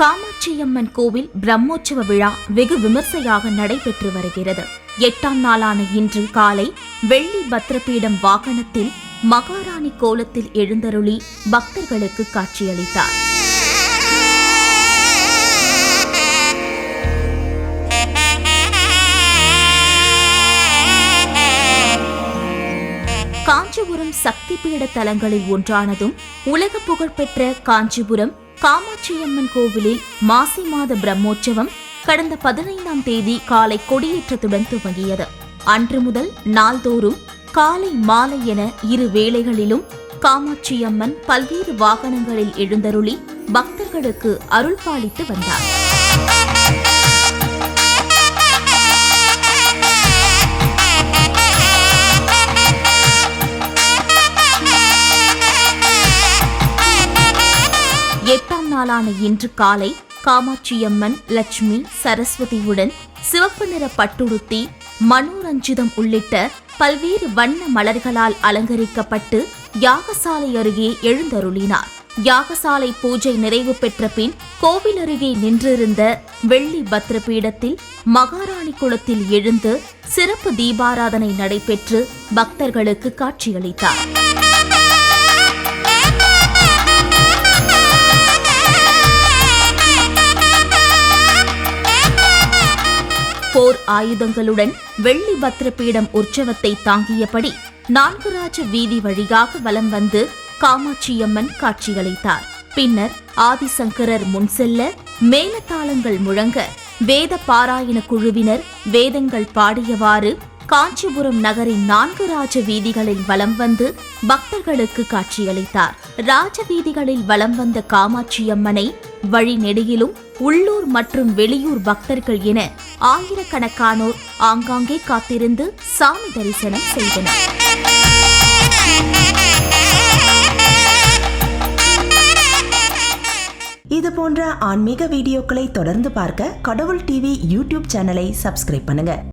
காமாட்சியம்மன் கோவில் பிரம்மோற்சவ விழா வெகு விமர்சையாக நடைபெற்று வருகிறது. எட்டாம் நாளான இன்று காலை வெள்ளி பத்ரபீடம் வாகனத்தில் மகாராணி கோலத்தில் எழுந்தருளி பக்தர்களுக்கு காட்சியளித்தார். காஞ்சிபுரம் சக்தி பீட தலங்களில் ஒன்றானதும் உலக புகழ்பெற்ற காஞ்சிபுரம் காமாட்சியம்மன் கோவிலில் மாசி மாத பிரம்மோற்சவம் கடந்த பதினைந்தாம் தேதி காலை கொடியேற்றத்துடன் துவங்கியது. அன்று முதல் நாள்தோறும் காலை மாலை என இரு வேளைகளிலும் காமாட்சியம்மன் பல்வேறு வாகனங்களில் எழுந்தருளி பக்தர்களுக்கு அருள் பாலித்து வந்தார். எட்டாம் நாளான இன்று காலை காமாட்சியம்மன் லட்சுமி சரஸ்வதியுடன் சிவப்பு நிற பட்டுடுத்தி மனோரஞ்சிதம் உள்ளிட்ட பல்வேறு வண்ண மலர்களால் அலங்கரிக்கப்பட்டு யாகசாலை அருகே எழுந்தருளினார். யாகசாலை பூஜை நிறைவு பெற்ற பின் கோவில் அருகே நின்றிருந்த வெள்ளி பத்ரபீடத்தில் மகாராணி குளத்தில் எழுந்து சிறப்பு தீபாராதனை நடைபெற்று பக்தர்களுக்கு காட்சியளித்தார். போர் ஆயுதங்களுடன் வெள்ளி பத்ரபீடம் உற்சவத்தை தாங்கியபடி நான்குராஜ வீதி வழியாக வலம் வந்து காமாட்சியம்மன் காட்சியளித்தார். பின்னர் ஆதிசங்கரர் முன் செல்ல மேலத்தாளங்கள் முழங்க வேத பாராயண குழுவினர் வேதங்கள் பாடியவாறு காஞ்சிபுரம் நகரின் நான்கு ராஜ வீதிகளில் வலம் வந்து பக்தர்களுக்கு காட்சியளித்தார். ராஜ வீதிகளில் வலம் வந்த காமாட்சியம்மனை வழிநெடுகிலும் உள்ளூர் மற்றும் வெளியூர் பக்தர்கள் என ஆயிரக்கணக்கானோர் ஆங்காங்கே காத்திருந்து சாமி தரிசனம் செய்தனர். இது போன்ற ஆன்மீக வீடியோக்களை தொடர்ந்து பார்க்க கடவுள் டிவி யூடியூப் சேனலை சப்ஸ்கிரைப் பண்ணுங்க.